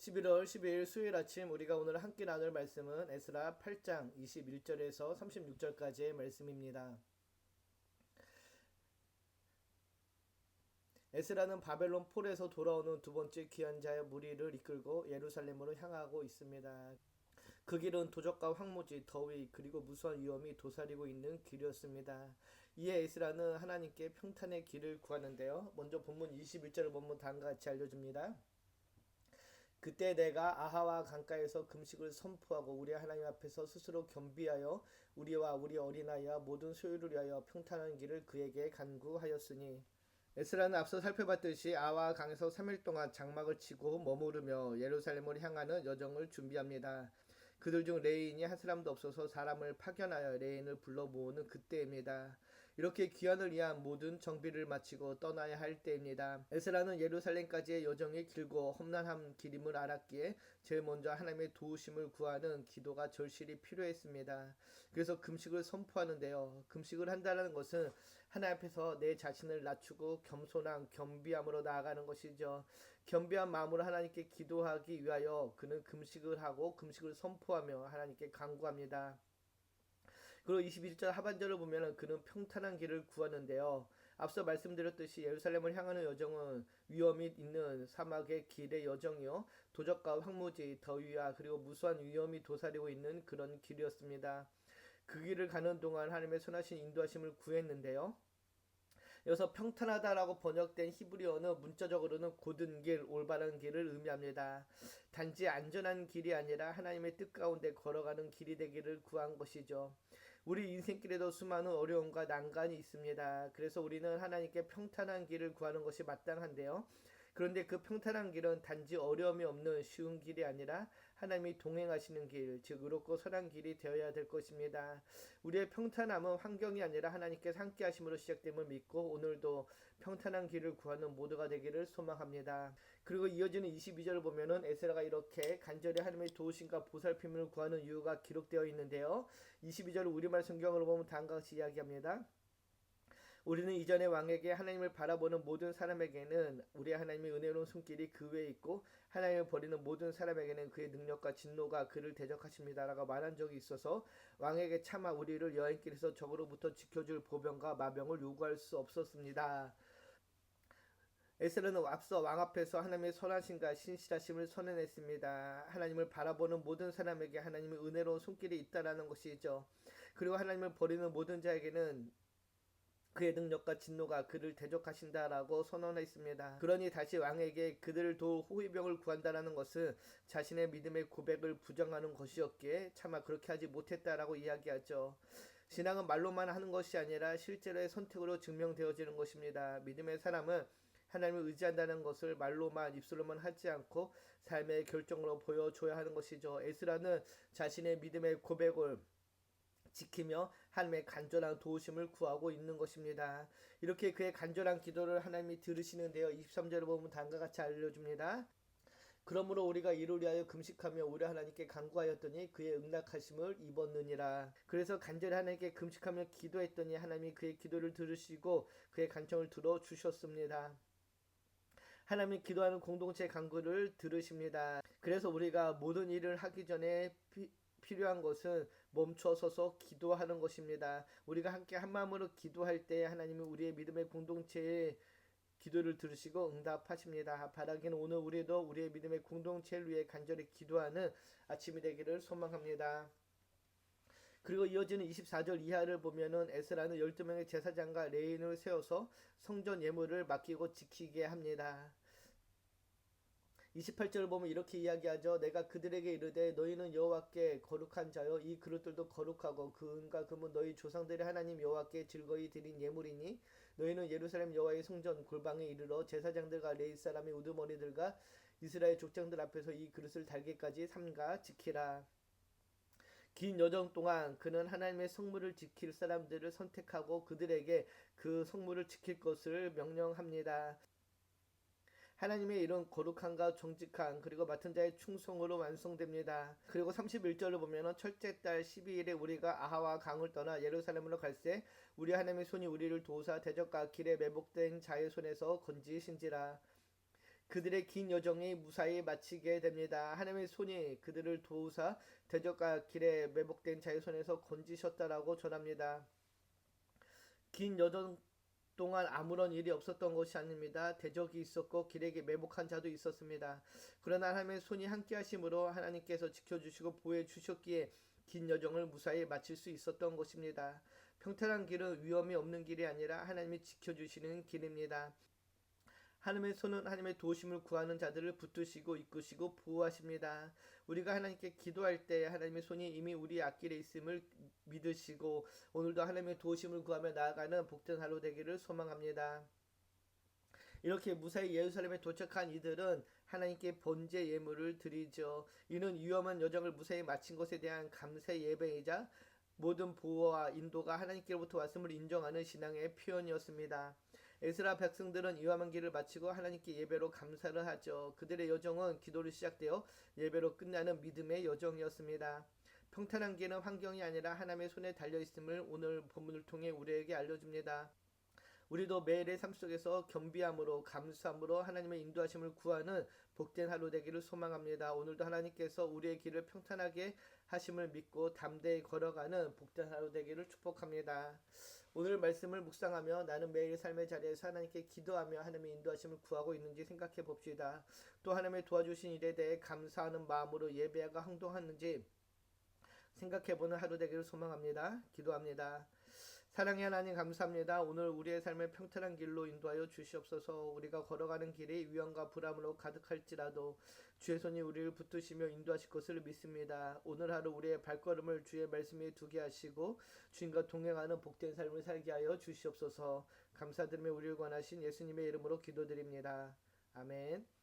11월 12일 수요일 아침 우리가 오늘 함께 나눌 말씀은 에스라 8장 21절에서 36절까지의 말씀입니다. 에스라는 바벨론 폴에서 돌아오는 두 번째 귀한 자의 무리를 이끌고 예루살렘으로 향하고 있습니다. 그 길은 도적과 황무지, 더위 그리고 무수한 위험이 도사리고 있는 길이었습니다. 이에 에스라는 하나님께 평탄의 길을 구하는데요. 먼저 본문 21절을 보면 다음과 같이 알려줍니다. 그때 내가 아하와 강가에서 금식을 선포하고 우리 하나님 앞에서 스스로 겸비하여 우리와 우리 어린아이와 모든 소유를 위하여 평탄한 길을 그에게 간구하였으니 에스라는 앞서 살펴봤듯이 아와 강에서 3일 동안 장막을 치고 머무르며 예루살렘을 향하는 여정을 준비합니다. 그들 중 레인이 한 사람도 없어서 사람을 파견하여 레인을 불러 모으는 그때입니다. 이렇게 귀환을 위한 모든 정비를 마치고 떠나야 할 때입니다. 에스라는 예루살렘까지의 여정이 길고 험난한 길임을 알았기에 제일 먼저 하나님의 도우심을 구하는 기도가 절실히 필요했습니다. 그래서 금식을 선포하는데요. 금식을 한다는 것은 하나님 앞에서 내 자신을 낮추고 겸손한 겸비함으로 나아가는 것이죠. 겸비한 마음으로 하나님께 기도하기 위하여 그는 금식을 하고 금식을 선포하며 하나님께 간구합니다. 그리고 21절 하반절을 보면 그는 평탄한 길을 구하는데요. 앞서 말씀드렸듯이 예루살렘을 향하는 여정은 위험이 있는 사막의 길의 여정이요. 도적과 황무지, 더위와 그리고 무수한 위험이 도사리고 있는 그런 길이었습니다. 그 길을 가는 동안 하나님의 선하신 인도하심을 구했는데요. 여기서 평탄하다라고 번역된 히브리어는 문자적으로는 곧은 길, 올바른 길을 의미합니다. 단지 안전한 길이 아니라 하나님의 뜻 가운데 걸어가는 길이 되기를 구한 것이죠. 우리 인생길에도 수많은 어려움과 난관이 있습니다. 그래서 우리는 하나님께 평탄한 길을 구하는 것이 마땅한데요. 그런데 그 평탄한 길은 단지 어려움이 없는 쉬운 길이 아니라 하나님이 동행하시는 길, 즉 의롭고 선한 길이 되어야 될 것입니다. 우리의 평탄함은 환경이 아니라 하나님께 함께 하심으로 시작됨을 믿고 오늘도 평탄한 길을 구하는 모두가 되기를 소망합니다. 그리고 이어지는 22절을 보면은 에스라가 이렇게 간절히 하나님의 도우심과 보살핌을 구하는 이유가 기록되어 있는데요. 22절을 우리말 성경으로 보면 다음과 같이 이야기합니다. 우리는 이전의 왕에게 하나님을 바라보는 모든 사람에게는 우리 하나님의 은혜로운 손길이 그 외에 있고 하나님을 버리는 모든 사람에게는 그의 능력과 진노가 그를 대적하십니다라고 말한 적이 있어서 왕에게 차마 우리를 여행길에서 적으로부터 지켜줄 보병과 마병을 요구할 수 없었습니다. 에스라는 앞서 왕 앞에서 하나님의 선하심과 신실하심을 선언했습니다. 하나님을 바라보는 모든 사람에게 하나님의 은혜로운 손길이 있다라는 것이죠. 그리고 하나님을 버리는 모든 자에게는 그의 능력과 진노가 그를 대적하신다라고 선언했습니다. 그러니 다시 왕에게 그들을 도울 호위병을 구한다라는 것은 자신의 믿음의 고백을 부정하는 것이었기에 차마 그렇게 하지 못했다라고 이야기하죠. 신앙은 말로만 하는 것이 아니라 실제로의 선택으로 증명되어지는 것입니다. 믿음의 사람은 하나님을 의지한다는 것을 말로만 입술로만 하지 않고 삶의 결정으로 보여줘야 하는 것이죠. 에스라는 자신의 믿음의 고백을 지키며 하나님의 간절한 도우심을 구하고 있는 것입니다. 이렇게 그의 간절한 기도를 하나님이 들으시는데요. 23절을 보면 다음과 같이 알려줍니다. 그러므로 우리가 이를 위하여 금식하며 우리 하나님께 간구하였더니 그의 응낙하심을 입었느니라. 그래서 간절히 하나님께 금식하며 기도했더니 하나님이 그의 기도를 들으시고 그의 간청을 들어 주셨습니다. 하나님이 기도하는 공동체 간구를 들으십니다. 그래서 우리가 모든 일을 하기 전에 피, 필요한 것은 멈춰서서 기도하는 것입니다. 우리가 함께 한 마음으로 기도할 때 하나님은 우리의 믿음의 공동체에 기도를 들으시고 응답하십니다. 바라기는 오늘 우리도 우리의 믿음의 공동체를 위해 간절히 기도하는 아침이 되기를 소망합니다. 그리고 이어지는 24절 이하를 보면은 에스라는 12명의 제사장과 레인을 세워서 성전 예물을 맡기고 지키게 합니다. 28절을 보면 이렇게 이야기하죠. 내가 그들에게 이르되 너희는 여호와께 거룩한 자요 이 그릇들도 거룩하고 그 은과 금은 너희 조상들의 하나님 여호와께 즐거이 드린 예물이니 너희는 예루살렘 여호와의 성전 골방에 이르러 제사장들과 레이 사람의 우두머리들과 이스라엘 족장들 앞에서 이 그릇을 달게까지 삼가 지키라. 긴 여정 동안 그는 하나님의 성물을 지킬 사람들을 선택하고 그들에게 그 성물을 지킬 것을 명령합니다. 하나님의 이런 거룩함과 정직함 그리고 맡은 자의 충성으로 완성됩니다. 그리고 31절을 보면은 첫째 달 12일에 우리가 아하와 강을 떠나 예루살렘으로 갈새 우리 하나님의 손이 우리를 도우사 대적과 길에 매복된 자의 손에서 건지신지라 그들의 긴 여정이 무사히 마치게 됩니다. 하나님의 손이 그들을 도우사 대적과 길에 매복된 자의 손에서 건지셨다라고 전합니다. 긴 여정 동안 아무런 일이 없었던 것이 아닙니다. 대적이 있었고 길에게 매복한 자도 있었습니다. 그러나 하나님의 손이 함께 하심으로 하나님께서 지켜주시고 보호해 주셨기에 긴 여정을 무사히 마칠 수 있었던 것입니다. 평탄한 길은 위험이 없는 길이 아니라 하나님이 지켜주시는 길입니다. 하나님의 손은 하나님의 도우심을 구하는 자들을 붙드시고 이끄시고 보호하십니다. 우리가 하나님께 기도할 때 하나님의 손이 이미 우리 앞길에 있음을 믿으시고 오늘도 하나님의 도우심을 구하며 나아가는 복된 하루 되기를 소망합니다. 이렇게 무사히 예루살렘에 도착한 이들은 하나님께 번제 예물을 드리죠. 이는 위험한 여정을 무사히 마친 것에 대한 감사 예배이자 모든 보호와 인도가 하나님께로부터 왔음을 인정하는 신앙의 표현이었습니다. 에스라 백성들은 위험한 길을 마치고 하나님께 예배로 감사를 하죠. 그들의 여정은 기도로 시작되어 예배로 끝나는 믿음의 여정이었습니다. 평탄한 길은 환경이 아니라 하나님의 손에 달려 있음을 오늘 본문을 통해 우리에게 알려줍니다. 우리도 매일의 삶 속에서 겸비함으로 감사함으로 하나님의 인도하심을 구하는 복된 하루 되기를 소망합니다. 오늘도 하나님께서 우리의 길을 평탄하게 하심을 믿고 담대히 걸어가는 복된 하루 되기를 축복합니다. 오늘 말씀을 묵상하며 나는 매일 삶의 자리에서 하나님께 기도하며 하나님의 인도하심을 구하고 있는지 생각해 봅시다. 또 하나님의 도와주신 일에 대해 감사하는 마음으로 예배하고 행동하는지 생각해보는 하루 되기를 소망합니다. 기도합니다. 사랑의 하나님 감사합니다. 오늘 우리의 삶을 평탄한 길로 인도하여 주시옵소서. 우리가 걸어가는 길이 위험과 불안으로 가득할지라도 주의 손이 우리를 붙드시며 인도하실 것을 믿습니다. 오늘 하루 우리의 발걸음을 주의 말씀에 두게 하시고 주님과 동행하는 복된 삶을 살게 하여 주시옵소서. 감사드리며 우리를 권하신 예수님의 이름으로 기도드립니다. 아멘.